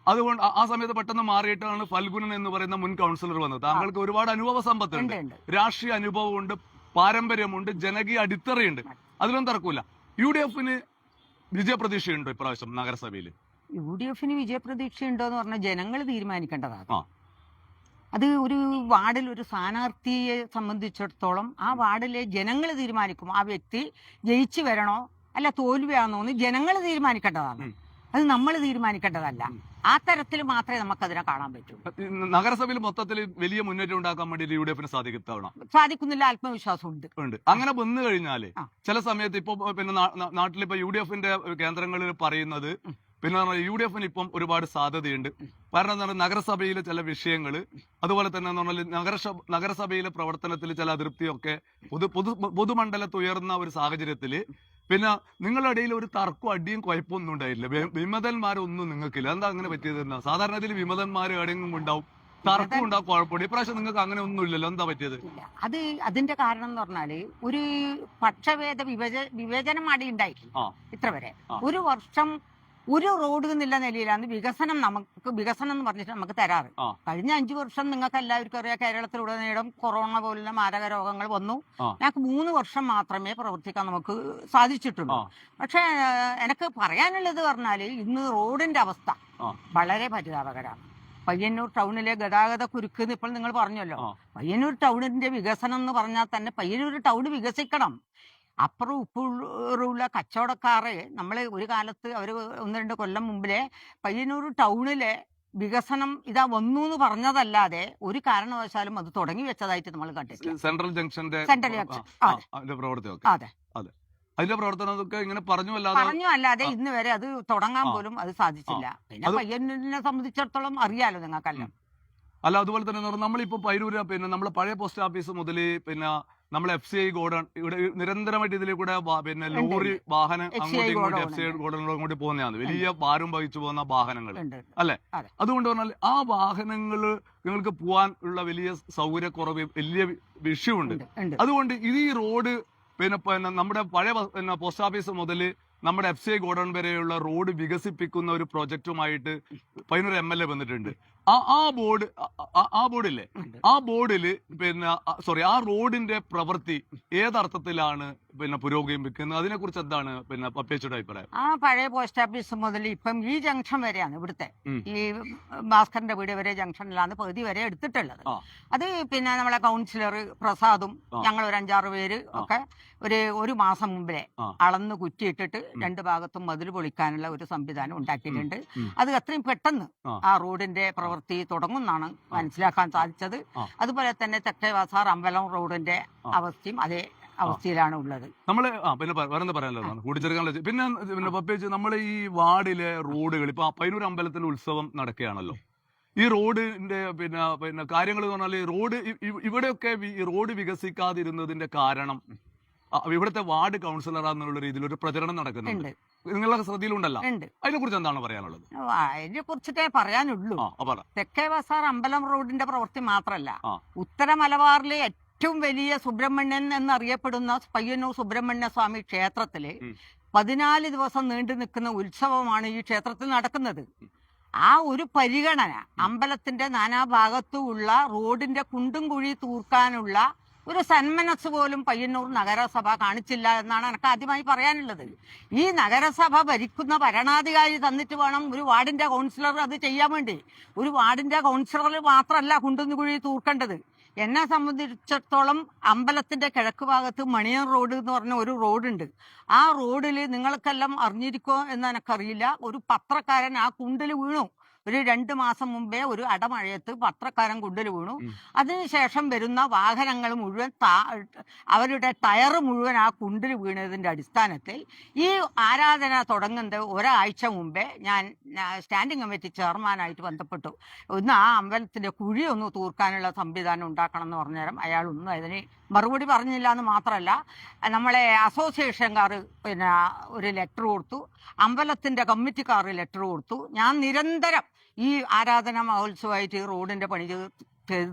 അതുകൊണ്ട് ആ- സമയത്ത് പെട്ടെന്ന് മാറിയിട്ടാണ് ഫൽഗുനൻ എന്ന് പറയുന്ന മുൻ കൗൺസിലർ വന്നത്. താങ്കൾക്ക് ഒരുപാട് അനുഭവ സമ്പത്തുണ്ട്. രാഷ്ട്രീയ അനുഭവമുണ്ട് പാരമ്പര്യമുണ്ട് ജനകീയ അടിത്തറയുണ്ട്. അതിലൊന്നും തർക്കമില്ല. യു ഡി എഫിന് വിജയപ്രതീക്ഷയുണ്ടോ ഇപ്രാവശ്യം നഗരസഭയിൽ യു ഡി എഫിന് വിജയപ്രതീക്ഷയുണ്ടോ എന്ന് പറഞ്ഞാൽ ജനങ്ങൾ തീരുമാനിക്കേണ്ടതാണ്. അത് ഒരു വാർഡിൽ ഒരു സ്ഥാനാർത്ഥിയെ സംബന്ധിച്ചിടത്തോളം ആ വാർഡിലെ ജനങ്ങൾ തീരുമാനിക്കും. ആ വ്യക്തി ജയിച്ചു വരണോ അല്ല തോൽവിയാണോ എന്ന് ജനങ്ങൾ തീരുമാനിക്കേണ്ടതാണ്. അത് നമ്മൾ തീരുമാനിക്കേണ്ടതല്ല. ആ തരത്തിൽ മാത്രമേ നമുക്ക് അതിനെ കാണാൻ പറ്റൂ. നഗരസഭയിൽ മൊത്തത്തിൽ വലിയ മുന്നേറ്റം ഉണ്ടാക്കാൻ വേണ്ടി യു ഡി എഫിന് സാധിക്കും സാധിക്കുന്നില്ല ആത്മവിശ്വാസം ഉണ്ട്. ഉണ്ട് അങ്ങനെ വന്നു കഴിഞ്ഞാൽ ചില സമയത്ത് ഇപ്പൊ പിന്നെ നാട്ടിലിപ്പോ യു ഡി എഫിന്റെ കേന്ദ്രങ്ങളിൽ പറയുന്നത്. പിന്നെ പറഞ്ഞാൽ യു ഡി എഫിന് ഇപ്പം ഒരുപാട് സാധ്യതയുണ്ട്. കാരണം എന്താ പറഞ്ഞാൽ നഗരസഭയിലെ ചില വിഷയങ്ങൾ അതുപോലെ തന്നെ എന്ന് പറഞ്ഞാൽ നഗരസഭ നഗരസഭയിലെ പ്രവർത്തനത്തിൽ ചില അതൃപ്തിയൊക്കെ പൊതു പൊതു പൊതുമണ്ഡലത്ത് ഉയർന്ന ഒരു സാഹചര്യത്തിൽ പിന്നെ നിങ്ങളുടെ ഇടയിൽ ഒരു തർക്കവും അടിയും കുഴപ്പമൊന്നും ഉണ്ടായില്ല വിമതന്മാരൊന്നും നിങ്ങൾക്കില്ല. എന്താ അങ്ങനെ പറ്റിയത് എന്താ സാധാരണ ഇതിൽ വിമതന്മാർ എവിടെയെങ്കിലും ഉണ്ടാവും തർക്കം ഉണ്ടാവും. കുഴപ്പമില്ല ഇപ്രാവശ്യം നിങ്ങൾക്ക് അങ്ങനെ ഒന്നും ഇല്ലല്ലോ. എന്താ പറ്റിയത്? അത് അതിന്റെ കാരണം എന്ന് പറഞ്ഞാൽ ഒരു പക്ഷഭേദ വിഭജ വിവേചനം അടി ഉണ്ടായിട്ടില്ല ഇത്ര വരെ. ഒരു വർഷം ഒരു റോഡ് എന്നുള്ള നിലയിലാണ് വികസനം നമുക്ക് വികസനം എന്ന് പറഞ്ഞിട്ട് നമുക്ക് തരാറ്. കഴിഞ്ഞ അഞ്ചു വർഷം നിങ്ങൾക്ക് എല്ലാവർക്കും അറിയാം കേരളത്തിലുടനീളം കൊറോണ പോലുള്ള മാരക രോഗങ്ങൾ വന്നു. ഞങ്ങൾക്ക് മൂന്ന് വർഷം മാത്രമേ പ്രവർത്തിക്കാൻ നമുക്ക് സാധിച്ചിട്ടുള്ളൂ. പക്ഷെ എനിക്ക് പറയാനുള്ളത് പറഞ്ഞാൽ ഇന്ന് റോഡിന്റെ അവസ്ഥ വളരെ പരിതാപകരമാണ്. പയ്യന്നൂർ ടൗണിലെ ഗതാഗത കുരുക്ക് എന്ന് ഇപ്പോൾ നിങ്ങൾ പറഞ്ഞല്ലോ. പയ്യന്നൂർ ടൗണിന്റെ വികസനം എന്ന് പറഞ്ഞാൽ തന്നെ പയ്യന്നൂർ ടൗൺ വികസിക്കണം. അപ്പുറം ഉപ്പുള്ള കച്ചവടക്കാരെ നമ്മൾ ഒരു കാലത്ത് അവർ ഒന്ന് രണ്ട് കൊല്ലം മുമ്പിലെ പയ്യന്നൂർ ടൗണിലെ വികസനം ഇതാ വന്നു എന്ന് പറഞ്ഞതല്ലാതെ ഒരു കാരണവശാലും അത് തുടങ്ങി വെച്ചതായിട്ട് നമ്മൾ കണ്ടിട്ടില്ല. സെൻട്രൽ ജംഗ്ഷന്റെ സെൻട്രൽ ജംഗ്ഷൻ. അതെ. അതെ. അതിന്റെ പ്രവർത്തനമൊക്കെ ഇങ്ങനെ പറഞ്ഞു അല്ലാതെ പറഞ്ഞു അല്ലാതെ. ഇന്ന് വരെ അത് തുടങ്ങാൻ പോലും അത് സാധിച്ചില്ല. പിന്നെ പയ്യന്നൂരിനെ സംബന്ധിച്ചിടത്തോളം അറിയാലോ നിങ്ങൾക്കെല്ലാം. അല്ല അതുപോലെ തന്നെ എന്ന് പറഞ്ഞാൽ നമ്മളിപ്പോ പൈരൂര് പിന്നെ നമ്മളെ പഴയ പോസ്റ്റ് ഓഫീസ് മുതൽ പിന്നെ നമ്മളെ എഫ് സി ഐ ഗോഡൺ ഇവിടെ നിരന്തരമായിട്ട് ഇതിൽ കൂടെ പിന്നെ ലോറി വാഹനം അങ്ങോട്ടും ഇങ്ങോട്ടും എഫ് സി ഐ ഗോഡൺ ഗോഡണിലും അങ്ങോട്ട് പോകുന്നതാണ്. വലിയ ഭാരം വഹിച്ചു പോകുന്ന വാഹനങ്ങൾ. അല്ലെ? അതുകൊണ്ട് പറഞ്ഞാൽ ആ വാഹനങ്ങൾ നിങ്ങൾക്ക് പോകാൻ ഉള്ള വലിയ സൗകര്യക്കുറവ് വലിയ വിഷയമുണ്ട്. അതുകൊണ്ട് ഇത് ഈ റോഡ് പിന്നെ പിന്നെ നമ്മുടെ പഴയ പിന്നെ പോസ്റ്റ് ഓഫീസ് മുതൽ നമ്മുടെ എഫ് സി ഐ ഗോഡൗൺ വരെയുള്ള റോഡ് വികസിപ്പിക്കുന്ന ഒരു പ്രോജക്റ്റുമായിട്ട് പതിനൊരു എം എൽ എ വന്നിട്ടുണ്ട്. ആ ആ ബോർഡ് ആ ബോർഡില്ലേ? ആ ബോർഡിൽ പിന്നെ സോറി ആ റോഡിന്റെ പ്രവൃത്തി ഏതർത്ഥത്തിലാണ് പിന്നെ പുരോഗമിക്കുന്നത് അതിനെ കുറിച്ച് എന്താണ് പിന്നെ പപ്പേച്ചയുടെ അഭിപ്രായം? ആ പഴയ പോസ്റ്റ് ഓഫീസ് മുതൽ ഇപ്പം ഈ ജംഗ്ഷൻ വരെയാണ് ഇവിടുത്തെ. ഈ ഭാസ്കറിന്റെ വീട് വരെ ജംഗ്ഷനിലാണ് പകുതി വരെ എടുത്തിട്ടുള്ളത്. അത് പിന്നെ നമ്മളെ കൗൺസിലർ പ്രസാദും ഞങ്ങൾ ഒരു അഞ്ചാറ് പേര് ഒക്കെ ഒരു ഒരു മാസം മുമ്പേ. അളന്ന് കുറ്റിയിട്ടിട്ട്. രണ്ട് ഭാഗത്തും മതിൽ പൊളിക്കാനുള്ള ഒരു സംവിധാനം ഉണ്ടാക്കിയിട്ടുണ്ട്. അത് അത്രയും പെട്ടെന്ന് ആ. ആ റോഡിന്റെ പ്രവൃത്തി തുടങ്ങുമെന്നാണ് മനസ്സിലാക്കാൻ സാധിച്ചത്. അതുപോലെ തന്നെ തെക്കേ വാസാർ അമ്പലം റോഡിന്റെ. അവസ്ഥയും അതേ അവസ്ഥയിലാണ് ഉള്ളത്. നമ്മൾ ആ പിന്നെ വേറെന്താ പറയാനുള്ളതാണ് കൂടിച്ചേർക്കാനുള്ള പിന്നെ പിന്നെ നമ്മൾ ഈ വാർഡിലെ റോഡുകൾ ഇപ്പൊ പൈനൂർ അമ്പലത്തിന്റെ ഉത്സവം നടക്കുകയാണല്ലോ. ഈ റോഡിന്റെ പിന്നെ പിന്നെ കാര്യങ്ങൾ എന്ന് പറഞ്ഞാൽ റോഡ് ഇവിടെയൊക്കെ ഈ റോഡ് വികസിക്കാതിരുന്നതിന്റെ കാരണം ഇവിടുത്തെ വാർഡ് കൗൺസിലർ എന്നുള്ള രീതിയിൽ ഒരു പ്രചരണം നടക്കുന്നുണ്ട്. നിങ്ങളുടെ ശ്രദ്ധയിലുണ്ടല്ലോ. അതിനെ കുറിച്ച് എന്താണ് പറയാനുള്ളത്? അതിനെ കുറിച്ചിട്ടേ പറയാനുള്ളൂ. തെക്കേ ബസാർ അമ്പലം റോഡിന്റെ പ്രവൃത്തി മാത്രല്ല. ഉത്തര മലബാറിലെ ഏറ്റവും വലിയ സുബ്രഹ്മണ്യൻ എന്നറിയപ്പെടുന്ന പയ്യന്നൂർ സുബ്രഹ്മണ്യ സ്വാമി ക്ഷേത്രത്തിൽ. പതിനാല് ദിവസം നീണ്ടു നിൽക്കുന്ന ഉത്സവമാണ് ഈ ക്ഷേത്രത്തിൽ നടക്കുന്നത്. ആ ഒരു പരിഗണന അമ്പലത്തിന്റെ നാനാഭാഗത്തുള്ള റോഡിന്റെ കുണ്ടും കുഴി തൂർക്കാനുള്ള ഒരു സന്മനസ് പോലും പയ്യന്നൂർ നഗരസഭ കാണിച്ചില്ല എന്നാണ് എനിക്ക് ആദ്യമായി പറയാനുള്ളത്. ഈ നഗരസഭ ഭരിക്കുന്ന ഭരണാധികാരി തന്നിട്ട് വേണം ഒരു വാർഡിന്റെ കൗൺസിലർ അത് ചെയ്യാൻ വേണ്ടി. ഒരു വാർഡിന്റെ കൗൺസിലർ മാത്രമല്ല കുണ്ടുന്നുകുഴി കുഴി തൂർക്കേണ്ടത്. എന്നെ സംബന്ധിച്ചിടത്തോളം അമ്പലത്തിന്റെ കിഴക്ക് ഭാഗത്ത് മണിയൻ റോഡ് എന്ന് പറഞ്ഞ ഒരു റോഡുണ്ട്. ആ റോഡിൽ നിങ്ങൾക്കെല്ലാം അറിഞ്ഞിരിക്കോ എന്ന് എനിക്കറിയില്ല. ഒരു പത്രക്കാരൻ ആ കുണ്ടിൽ വീണു. ഒരു രണ്ട് മാസം മുമ്പേ ഒരു അടമഴയത്ത് പത്രക്കാരൻ കുണ്ടൽ വീണു. അതിനുശേഷം വരുന്ന വാഹനങ്ങൾ മുഴുവൻ അവരുടെ ടയർ മുഴുവൻ ആ കുണ്ടിൽ വീണതിന്റെ അടിസ്ഥാനത്തിൽ ഈ ആരാധന തുടങ്ങുന്നത് ഒരാഴ്ച മുമ്പേ ഞാൻ സ്റ്റാൻഡിങ് സ്റ്റാൻഡിംഗ് കമ്മിറ്റി ചെയർമാനായിട്ട് ബന്ധപ്പെട്ടു. ഒന്ന് ആ അമ്പലത്തിന്റെ കുഴി ഒന്ന് തൂർക്കാനുള്ള സംവിധാനം ഉണ്ടാക്കണം എന്ന് പറഞ്ഞേരം അയാൾ ഒന്നും അതിന് മറുപടി പറഞ്ഞില്ല എന്ന് മാത്രമല്ല നമ്മളെ അസോസിയേഷൻകാർ പിന്നെ ഒരു ലെറ്റർ കൊടുത്തു അമ്പലത്തിന്റെ കമ്മിറ്റിക്കാർ ലെറ്റർ കൊടുത്തു. ഞാൻ നിരന്തരം ഈ ആരാധന മഹോത്സവമായിട്ട് ഈ റോഡിന്റെ പണി ചെയ്ത്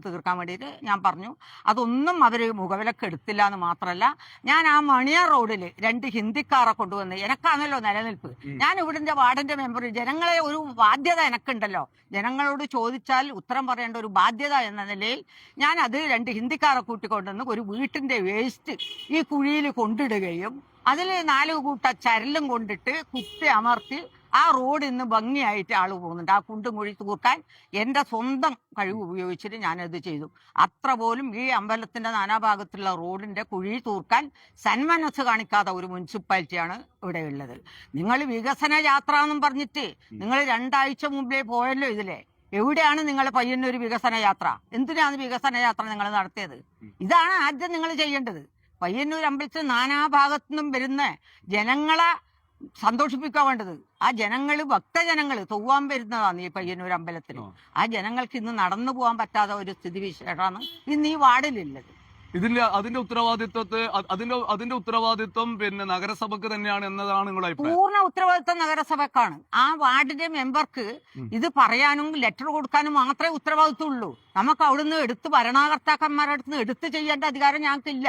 തീർക്കാൻ വേണ്ടിയിട്ട് ഞാൻ പറഞ്ഞു. അതൊന്നും അവർ മുഖവിലൊക്കെ എടുത്തില്ല എന്ന് മാത്രമല്ല ഞാൻ ആ മണിയാർ റോഡിൽ രണ്ട് ഹിന്ദിക്കാരെ കൊണ്ടുവന്ന് എനക്കാണല്ലോ നിലനിൽപ്പ്. ഞാൻ ഇവിടുത്തെ വാർഡിന്റെ മെമ്പർ ജനങ്ങളെ ഒരു ബാധ്യത എനക്കുണ്ടല്ലോ. ജനങ്ങളോട് ചോദിച്ചാൽ ഉത്തരം പറയേണ്ട ഒരു ബാധ്യത എന്ന നിലയിൽ ഞാൻ അത് രണ്ട് ഹിന്ദിക്കാരെ കൂട്ടിക്കൊണ്ടുവന്ന് ഒരു വീട്ടിന്റെ വേസ്റ്റ് ഈ കുഴിയിൽ കൊണ്ടിടുകയും അതിൽ നാല് കൂട്ട ചരലും കൊണ്ടിട്ട് കുത്തി അമർത്തി ആ റോഡ് ഇന്ന് ഭംഗിയായിട്ട് ആൾ പോകുന്നുണ്ട്. ആ കുണ്ടും കുഴി തൂക്കാൻ എന്റെ സ്വന്തം കഴിവ് ഉപയോഗിച്ചിട്ട് ഞാനത് ചെയ്തു. അത്ര പോലും ഈ അമ്പലത്തിന്റെ നാനാഭാഗത്തുള്ള റോഡിന്റെ കുഴി തൂർക്കാൻ സന്മനസ് കാണിക്കാത്ത ഒരു മുനിസിപ്പാലിറ്റിയാണ് ഇവിടെ ഉള്ളത്. നിങ്ങൾ വികസന യാത്ര എന്നും പറഞ്ഞിട്ട് നിങ്ങൾ രണ്ടാഴ്ച മുമ്പേ പോയല്ലോ ഇതിലെ. എവിടെയാണ് നിങ്ങൾ പയ്യന്നൊരു വികസന യാത്ര? എന്തിനാണ് വികസന യാത്ര നിങ്ങൾ നടത്തിയത്? ഇതാണ് ആദ്യം നിങ്ങൾ ചെയ്യേണ്ടത്. പയ്യന്നൂർ അമ്പലത്തിൽ നാനാഭാഗത്തു നിന്നും വരുന്ന ജനങ്ങളെ സന്തോഷിപ്പിക്കാൻ വേണ്ടത്. ആ ജനങ്ങൾ ഭക്തജനങ്ങൾ തൂവാൻ വരുന്നതാണ് ഈ പയ്യന്നൂർ അമ്പലത്തിൽ ആ. ജനങ്ങൾക്ക് ഇന്ന് നടന്നു പോകാൻ പറ്റാത്ത ഒരു സ്ഥിതി വിശേഷമാണ് ഇന്ന് ഈ വാർഡിലുള്ളത്. ഇതിന്റെ അതിന്റെ ഉത്തരവാദിത്വത്തെ അതിന്റെ അതിന്റെ ഉത്തരവാദിത്വം പിന്നെ നഗരസഭക്ക് തന്നെയാണ് എന്നതാണ് നിങ്ങളുടെ അഭിപ്രായം? പൂർണ ഉത്തരവാദിത്വം നഗരസഭക്കാണ്. ആ വാർഡിന്റെ മെമ്പർക്ക് ഇത് പറയാനും ലെറ്റർ കൊടുക്കാനും മാത്രമേ ഉത്തരവാദിത്വം ഉള്ളൂ നമുക്ക് അവിടുന്ന് എടുത്ത് ഭരണകർത്താക്കന്മാരുടെ അടുത്ത് എടുത്ത് ചെയ്യേണ്ട അധികാരം ഞങ്ങൾക്കില്ല.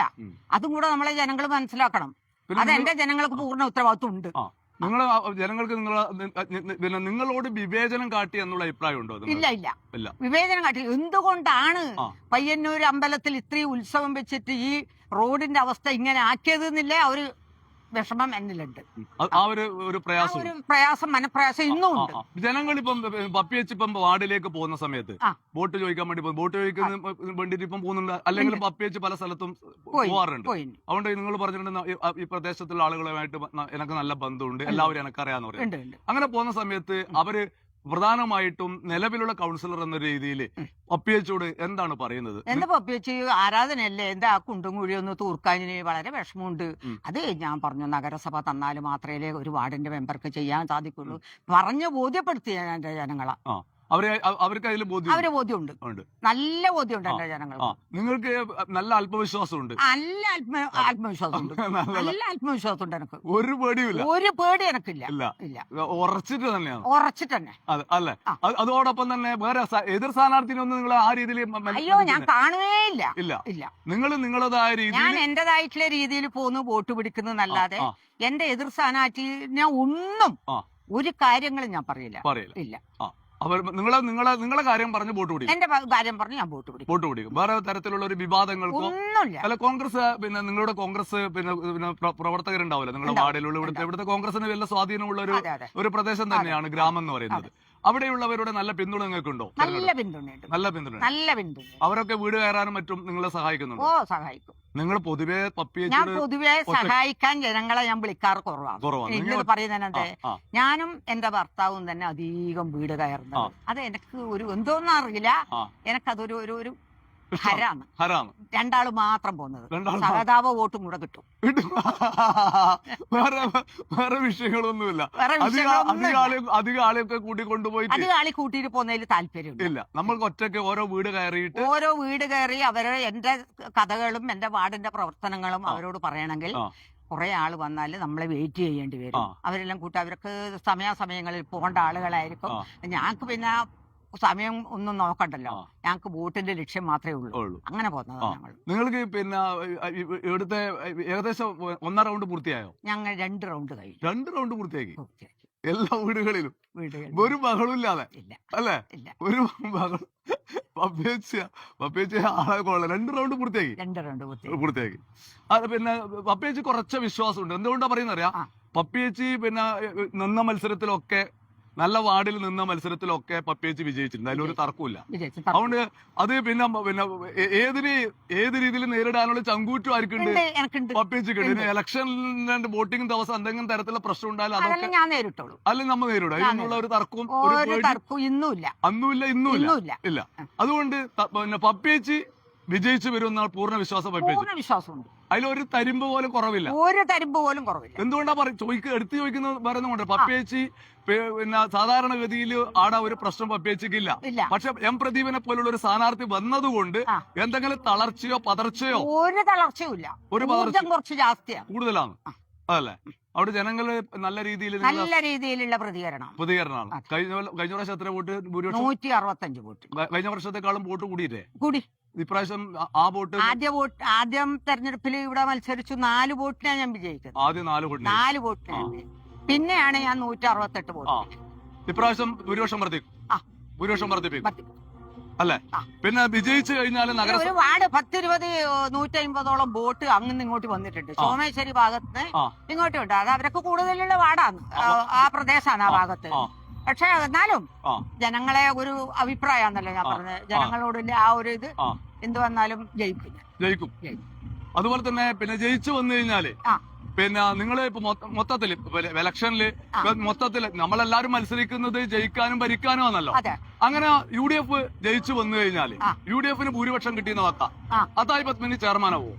അതും കൂടെ നമ്മളെ ജനങ്ങൾ മനസ്സിലാക്കണം. അത് എന്റെ ജനങ്ങൾക്ക് പൂർണ ഉത്തരവാദിത്വം ഉണ്ട്. നിങ്ങൾ ജനങ്ങൾക്ക് നിങ്ങൾ പിന്നെ നിങ്ങളോട് വിവേചനം കാട്ടി എന്നുള്ള അഭിപ്രായം ഉണ്ടോ ഇല്ല ഇല്ല. ഇല്ല. വിവേചനം കാട്ടി. എന്തുകൊണ്ടാണ് പയ്യന്നൂർ അമ്പലത്തിൽ ഇത്രയും ഉത്സവം വെച്ചിട്ട് ഈ റോഡിന്റെ അവസ്ഥ ഇങ്ങനെ ആക്കിയത് എന്നില്ലേ അവർ വിഷമം എന്നിലുണ്ട്. ആ- ഒരു ഒരു പ്രയാസം. ഒരു പ്രയാസം മനപ്രയാസം ഇന്നും ഉണ്ട്. ജനങ്ങൾ ഇപ്പം പപ്പി വെച്ച് ഇപ്പം വാർഡിലേക്ക് പോകുന്ന സമയത്ത് ബോട്ട് വോട്ട് ചോദിക്കാൻ വേണ്ടി വോട്ട് ചോദിക്കുന്ന വേണ്ടിട്ട് ഇപ്പം പോകുന്നുണ്ട്. അല്ലെങ്കിൽ. പപ്പി വെച്ച് പല സ്ഥലത്തും പോവാറുണ്ട്. അതുകൊണ്ട് നിങ്ങൾ പറഞ്ഞിട്ടുണ്ട് ഈ- പ്രദേശത്തുള്ള ആളുകളുമായിട്ട് എനിക്ക് നല്ല ബന്ധമുണ്ട്. എല്ലാവരും എനക്കറിയാന്ന് പറയും ഉണ്ട് ഉണ്ട്. അങ്ങനെ പോകുന്ന സമയത്ത് അവർ പ്രധാനമായിട്ടും നിലവിലുള്ള കൗൺസിലർ എന്ന രീതിയിൽ പപ്പിയച്ചോട് എന്താണ് പറയുന്നത്? എന്താ പപ്പിയച്ചി? ആരാധനയല്ലേ? എന്താ ആ കുണ്ടും കുഴിയൊന്ന് തൂർക്കാനിന് വളരെ വിഷമമുണ്ട്. അത് ഞാൻ പറഞ്ഞു നഗരസഭ തന്നാൽ മാത്രമേ ഒരു വാർഡിന്റെ മെമ്പർക്ക് ചെയ്യാൻ സാധിക്കുള്ളൂ. പറഞ്ഞു ബോധ്യപ്പെടുത്തിയ ജനങ്ങളെ. അവരെ അവർക്ക് അതിൽ ബോധ്യം അവരെ ബോധ്യമുണ്ട്. ഉണ്ട്. നല്ല ബോധ്യമുണ്ട് എന്റെ ആ. നിങ്ങൾക്ക് നല്ല ആത്മവിശ്വാസമുണ്ട് നല്ല ആത്മ ആത്മവിശ്വാസമുണ്ട് നല്ല- ആത്മവിശ്വാസമുണ്ട് എനിക്ക്. ഒരു പേടിയുമില്ല. ഒരു പേടി എനക്കില്ല. ഇല്ല. ഉറച്ചിട്ട് തന്നെയാണ്. ഉറച്ചിട്ട് തന്നെ. അല്ലെ? അതോടൊപ്പം തന്നെ വേറെ എതിർ സ്ഥാനാർത്ഥിനൊന്നും നിങ്ങൾ ആ രീതിയിൽ അയ്യോ ഞാൻ. കാണുകേ ഇല്ല. ഇല്ല. ഇല്ല. നിങ്ങൾ നിങ്ങളതായ ഞാൻ രീതിയിൽ എന്റേതായിട്ടുള്ള രീതിയിൽ പോന്നു വോട്ട് പിടിക്കുന്നതല്ലാതെ എന്റെ എതിർ സ്ഥാനാർത്ഥിനെ ഒന്നും ഒരു കാര്യങ്ങളും ഞാൻ പറയില്ല. പറയില്ല. ഇല്ല. അവർ നിങ്ങളെ നിങ്ങളെ നിങ്ങളെ കാര്യം പറഞ്ഞ് വോട്ട് പിടിക്കും. എന്റെ കാര്യം പറഞ്ഞ് ഞാൻ വോട്ട് പിടിക്കും. വോട്ട് പിടിക്കും. വേറെ തരത്തിലുള്ള ഒരു വിവാദങ്ങൾക്കോ ഒന്നുമില്ല. അല്ല കോൺഗ്രസ് പിന്നെ നിങ്ങളുടെ കോൺഗ്രസ് പിന്നെ പിന്നെ പ്ര- പ്രവർത്തകരുണ്ടാവില്ല നിങ്ങളുടെ. വാർഡിലുള്ള ഇവിടുത്തെ ഇവിടുത്തെ കോൺഗ്രസിന് വലിയ സ്വാധീനമുള്ള ഒരു ഒരു പ്രദേശം തന്നെയാണ് ഗ്രാമം എന്ന് പറയുന്നത്. അവിടെയുള്ളവരുടെ നല്ല പിന്തുണ നിങ്ങൾക്കുണ്ടോ? നല്ല പിന്തുണയുണ്ട്. നല്ല പിന്തുണ നല്ല പിന്തുണ അവരൊക്കെ വീട് കയറാനും മറ്റും നിങ്ങളെ സഹായിക്കുന്നുണ്ടോ? സഹായിക്കും. നിങ്ങൾ പൊതുവെ ഞാൻ പൊതുവേ സഹായിക്കാൻ ജനങ്ങളെ ഞാൻ വിളിക്കാറ് കുറവാണ്. നിങ്ങൾ പറയുന്നത് ഞാനും എന്റെ ഭർത്താവും തന്നെ അധികം വീട് കയറുന്നത്. അത് എനിക്ക് ഒരു എന്തോന്നറിയില്ല. എനിക്കതൊരു ഒരു ഒരു ഹരാണ്. ഹരാണ്. രണ്ടാൾ മാത്രം പോകുന്നത്. സഹതാപ വോട്ടും കൂടെ കിട്ടും. വേറെ വേറെ വിഷയങ്ങളൊന്നുമില്ല. അധിക അധിക അധിക ആളെയൊക്കെ കൂട്ടിക്കൊണ്ടുപോയിട്ട് അത് ആളി കൂട്ടിയിട്ട് പോകുന്നതിൽ താല്പര്യം ഇല്ല. നമ്മൾക്ക് ഒറ്റയ്ക്ക് ഓരോ വീട് കയറിയിട്ട് ഓരോ വീട് കയറി അവരെ എന്റെ കഥകളും എന്റെ വാർഡിന്റെ പ്രവർത്തനങ്ങളും അവരോട് പറയണമെങ്കിൽ. കുറെ ആൾ വന്നാൽ നമ്മളെ വെയിറ്റ് ചെയ്യേണ്ടി വരും. അവരെല്ലാം കൂട്ടി അവർക്ക് സമയാസമയങ്ങളിൽ പോകേണ്ട ആളുകളായിരിക്കും. ഞങ്ങൾക്ക് പിന്നെ സമയം ഒന്നും നോക്കണ്ടല്ലോ. ഞങ്ങൾക്ക് വോട്ടിന്റെ ലക്ഷ്യം മാത്രമേ ഉള്ളൂ. അങ്ങനെ പോകുന്നത്. നിങ്ങൾക്ക് പിന്നെ ഇവിടുത്തെ ഏകദേശം ഒന്നര റൗണ്ട് പൂർത്തിയായോ? ഞങ്ങൾ രണ്ട് റൗണ്ട് കഴിഞ്ഞു. രണ്ട് റൗണ്ട് പൂർത്തിയാക്കി. എല്ലാ വീടുകളിലും? ഒരു മകളും ഇല്ലാതെ അല്ലെ? ഒരു ബഹളം പപ്പേച്ച പപ്പേച്ച ആളെ കൊള്ളാം. രണ്ട് റൗണ്ട് പൂർത്തിയാക്കി? രണ്ട് റൗണ്ട് പൂർത്തിയാക്കി. അത് പിന്നെ പപ്പേച്ചി കുറച്ച് വിശ്വാസമുണ്ട്. എന്തുകൊണ്ടാ പറയുന്നറിയാ? പപ്പേച്ചി പിന്നെ നിന്ന മത്സരത്തിലൊക്കെ നല്ല വാർഡിൽ നിന്ന മത്സരത്തിലൊക്കെ പപ്പേച്ചി വിജയിച്ചിട്ടുണ്ട്. അതിലൊരു തർക്കമില്ല അതുകൊണ്ട് അത് പിന്നെ പിന്നെ ഏതിന് ഏത് രീതിയിൽ നേരിടാനുള്ള ചങ്കൂറ്റും ആർക്കുണ്ട്? പപ്പേച്ചിക്ക് ഉണ്ട്. ഇലക്ഷനിന്റെ വോട്ടിംഗ് ദിവസം എന്തെങ്കിലും തരത്തിലുള്ള പ്രശ്നം ഉണ്ടായാലും അതൊക്കെ ഞാൻ നേരിട്ടുള്ളൂ അല്ലെങ്കിൽ നമ്മൾ നേരിടും. അതിനുള്ള ഒരു തർക്കവും അന്നുമില്ല ഇന്നുമില്ല. ഇല്ല. അതുകൊണ്ട് പിന്നെ പപ്പേച്ചി വിജയിച്ചു വരുന്ന പൂർണ വിശ്വാസം പൂർണ വിശ്വാസമുണ്ട് അതിലൊരു തരിമ്പ് പോലും കുറവില്ല. ഒരു തരിമ്പ് പോലും കുറവില്ല. എന്തുകൊണ്ടാ പറ ചോദിക്കുക എടുത്തു ചോദിക്കുന്ന പറയുന്നുണ്ട് പപ്പേച്ചി പിന്നെ സാധാരണഗതിയിൽ ആടെ ഒരു പ്രശ്നം പപ്പേച്ചിക്ക് ഇല്ല. ഇല്ല പക്ഷെ എം പ്രദീപിനെ പോലുള്ള ഒരു സ്ഥാനാർത്ഥി വന്നതുകൊണ്ട് എന്തെങ്കിലും തളർച്ചയോ പതർച്ചയോ? ഒരു തളർച്ചയും ഇല്ല. ഒരു കുറച്ച് ജാസ്തിയാണ് കൂടുതലാണ്. അതല്ലേ അവിടെ ജനങ്ങൾ നല്ല രീതിയിൽ നല്ല രീതിയിലുള്ള പ്രതികരണം പ്രതികരണമാണ്. കഴിഞ്ഞ വർഷം കഴിഞ്ഞ പ്രാവശ്യം എത്ര വോട്ട്? നൂറ്റി അറുപത്തഞ്ച് വോട്ട്. കഴിഞ്ഞ വർഷത്തെക്കാളും വോട്ട് കൂടിയില്ലേ? കൂടി. ഇപ്രാവശ്യം ആ- വോട്ട് ആദ്യ വോട്ട് ആദ്യം തെരഞ്ഞെടുപ്പിൽ ഇവിടെ മത്സരിച്ചു നാല് വോട്ടിനാണ് ഞാൻ വിജയിച്ചത് ആദ്യം നാല് വോട്ട് നാല് വോട്ടിനാണ് പിന്നെയാണ് ഞാൻ നൂറ്റി അറുപത്തെട്ട് വോട്ട് ആ. ഇപ്രാവശ്യം ഭൂരിപക്ഷം വർദ്ധിക്കും ആ. ഭൂരിപക്ഷം വർദ്ധിപ്പിക്കും പത്ത്. അല്ലേ ആ. പിന്നെ വിജയിച്ചു കഴിഞ്ഞാൽ നഗര ഒരു വാർഡ് പത്തിരുപത് നൂറ്റി അമ്പതോളം വോട്ട് അങ്ങ് ഇങ്ങോട്ട് വന്നിട്ടുണ്ട്. സോമേശ്വരി ഭാഗത്ത് ആ. ഇങ്ങോട്ടും ഉണ്ട് അത് അവരൊക്കെ കൂടുതലുള്ള വാർഡാണ് ആ, ആ പ്രദേശമാണ് ആ ഭാഗത്ത് ആ. പക്ഷെ എന്നാലും ജനങ്ങളെ ഒരു അഭിപ്രായമാണല്ലോ ഞാൻ. പറഞ്ഞത് ജനങ്ങളോടുള്ള ആ ഒരു ഇത്. എന്ത് വന്നാലും ജയിക്കും ജയിക്കും. അതുപോലെ തന്നെ പിന്നെ ജയിച്ചു വന്നു കഴിഞ്ഞാൽ. പിന്നെ നിങ്ങൾ ഇപ്പൊ മൊത്തത്തിൽ ഇലക്ഷനിൽ മൊത്തത്തിൽ മൊത്തത്തിൽ നമ്മളെല്ലാരും മത്സരിക്കുന്നത് ജയിക്കാനും ഭരിക്കാനും ആണല്ലോ അങ്ങനെ യു ഡി എഫ് ജയിച്ചു വന്നു കഴിഞ്ഞാൽ. യു ഡി എഫിന് ഭൂരിപക്ഷം കിട്ടിയെന്ന് വത്ത. അതായി പത്മിനി ചെയർമാനാവോ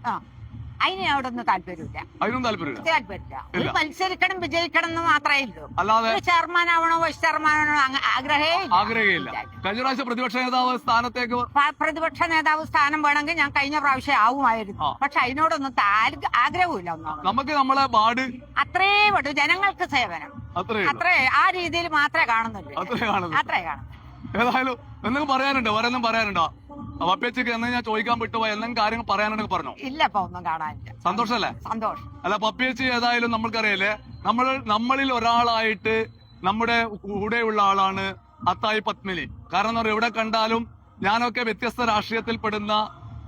അതിന് അവിടെ ഒന്നും താല്പര്യമില്ല. അതിനും താല്പര്യമില്ല? താല്പര്യമില്ല. ഒരു മത്സരിക്കണം വിജയിക്കണം എന്ന് മാത്രമേ ഉള്ളൂ. അല്ലാതെ ചെയർമാൻ ആവണോ വൈസ് ചെയർമാൻ ആവണോ ആഗ്രഹേ ആഗ്രഹമില്ല കഴിഞ്ഞ പ്രാവശ്യം പ്രതിപക്ഷ നേതാവ് സ്ഥാനത്തേക്ക് പ്രതിപക്ഷ നേതാവ് സ്ഥാനം വേണമെങ്കിൽ ഞാൻ കഴിഞ്ഞ പ്രാവശ്യം ആവുമായിരുന്നു. പക്ഷെ അതിനോടൊന്നും ആഗ്രഹമില്ല ഒന്നും നമുക്ക് നമ്മളെ വാർഡ് അത്രേ പെട്ടു ജനങ്ങൾക്ക് സേവനം. അത്രേ ആ രീതിയിൽ മാത്രമേ കാണുന്നുള്ളൂ. അത്രേ കാണുന്നു അത്രേ കാണുന്നു ഏതായാലും എന്തെങ്കിലും പറയാനുണ്ടോ? വേറെ പറയാനുണ്ടോ? പപ്പിയച്ചക്ക് എന്നാ ഞാൻ ചോദിക്കാൻ വിട്ടുപോയി എന്തെങ്കിലും കാര്യങ്ങൾ പറയാനുണ്ടെങ്കിൽ പറഞ്ഞു? ഇല്ല ഇപ്പൊ ഒന്നും കാണാനില്ല. സന്തോഷല്ലേ? സന്തോഷം. അല്ല പപ്പേച്ചി ഏതായാലും നമ്മൾക്കറിയില്ലേ നമ്മൾ നമ്മളിൽ ഒരാളായിട്ട് നമ്മുടെ കൂടെയുള്ള ആളാണ് അത്തായി പത്മിനി. കാരണം എന്താ പറയുക എവിടെ കണ്ടാലും ഞാനൊക്കെ വ്യത്യസ്ത രാഷ്ട്രീയത്തിൽപ്പെടുന്ന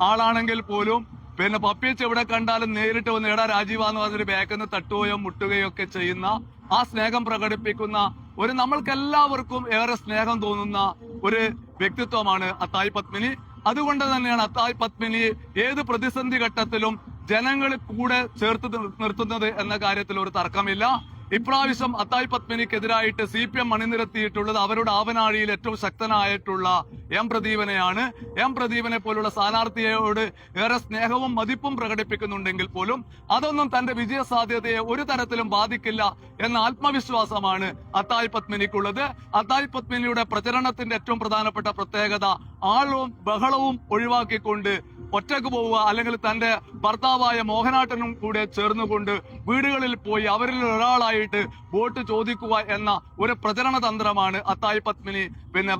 ആളാണെങ്കിൽ പോലും പിന്നെ പപ്പിയച്ച് എവിടെ കണ്ടാലും നേരിട്ട് വന്ന് എടാ രാജീവാന്ന് പറഞ്ഞൊരു ബാക്കിൽ നിന്ന് തട്ടുകയോ മുട്ടുകയോ ഒക്കെ ചെയ്യുന്ന ആ സ്നേഹം പ്രകടിപ്പിക്കുന്ന ഒരു നമ്മൾക്കെല്ലാവർക്കും ഏറെ സ്നേഹം തോന്നുന്ന ഒരു വ്യക്തിത്വമാണ് അത്തായ് പത്മിനി. അതുകൊണ്ട് തന്നെയാണ് അത്തായ് പത്മിനി ഏത് പ്രതിസന്ധി ഘട്ടത്തിലും ജനങ്ങൾ കൂടെ ചേർത്ത് നിർ- നിർത്തുന്നത് എന്ന കാര്യത്തിൽ ഒരു തർക്കമില്ല. ഇപ്രാവശ്യം അത്തായ് പത്മിനിക്കെതിരായിട്ട് സി പി എം അണിനിരത്തിയിട്ടുള്ളത് അവരുടെ ആവനാഴിയിൽ ഏറ്റവും ശക്തനായിട്ടുള്ള എം പ്രദീപനെയാണ്. എം പ്രദീപനെ പോലുള്ള സ്ഥാനാർത്ഥിയോട് ഏറെ സ്നേഹവും മതിപ്പും പ്രകടിപ്പിക്കുന്നുണ്ടെങ്കിൽ പോലും അതൊന്നും തന്റെ വിജയ സാധ്യതയെ ഒരു തരത്തിലും ബാധിക്കില്ല എന്ന ആത്മവിശ്വാസമാണ് അത്തായ് പത്മിനിക്കുള്ളത്. അത്തായ് പത്മിനിയുടെ പ്രചരണത്തിന്റെ ഏറ്റവും പ്രധാനപ്പെട്ട പ്രത്യേകത ആളും ബഹളവും ഒഴിവാക്കിക്കൊണ്ട് ഒറ്റയ്ക്ക് പോവുക അല്ലെങ്കിൽ തന്റെ ഭർത്താവായ മോഹനാട്ടനും കൂടെ ചേർന്നുകൊണ്ട് വീടുകളിൽ പോയി അവരിൽ ഒരാളായിട്ട് വോട്ട് ചോദിക്കുക എന്ന ഒരു പ്രചരണ തന്ത്രമാണ് അത്തായി പത്മിനി പിന്നെ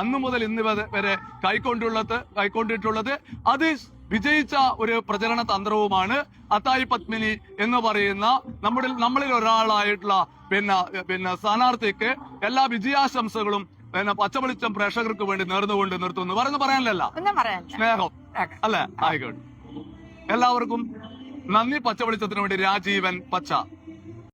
അന്നു മുതൽ ഇന്ന് വരെ കൈക്കൊണ്ടുള്ളത് കൈക്കൊണ്ടിട്ടുള്ളത്. അത് വിജയിച്ച ഒരു പ്രചരണ തന്ത്രവുമാണ് അത്തായി പത്മിനി എന്ന് പറയുന്ന നമ്മുടെ നമ്മളിൽ ഒരാളായിട്ടുള്ള പിന്നെ പിന്നെ സ്ഥാനാർത്ഥിക്ക് എല്ലാ വിജയാശംസകളും പിന്നെ പച്ചവെളിച്ചം പ്രേക്ഷകർക്ക് വേണ്ടി നേർന്നുകൊണ്ട് നിർത്തുന്നു. പറയുന്നു പറയാനല്ല. സ്നേഹം. അല്ലെ അല്ലേ? ആയിക്കോട്ടെ. എല്ലാവർക്കും നന്ദി പച്ചവെളിച്ചത്തിന് വേണ്ടി രാജീവൻ പച്ച.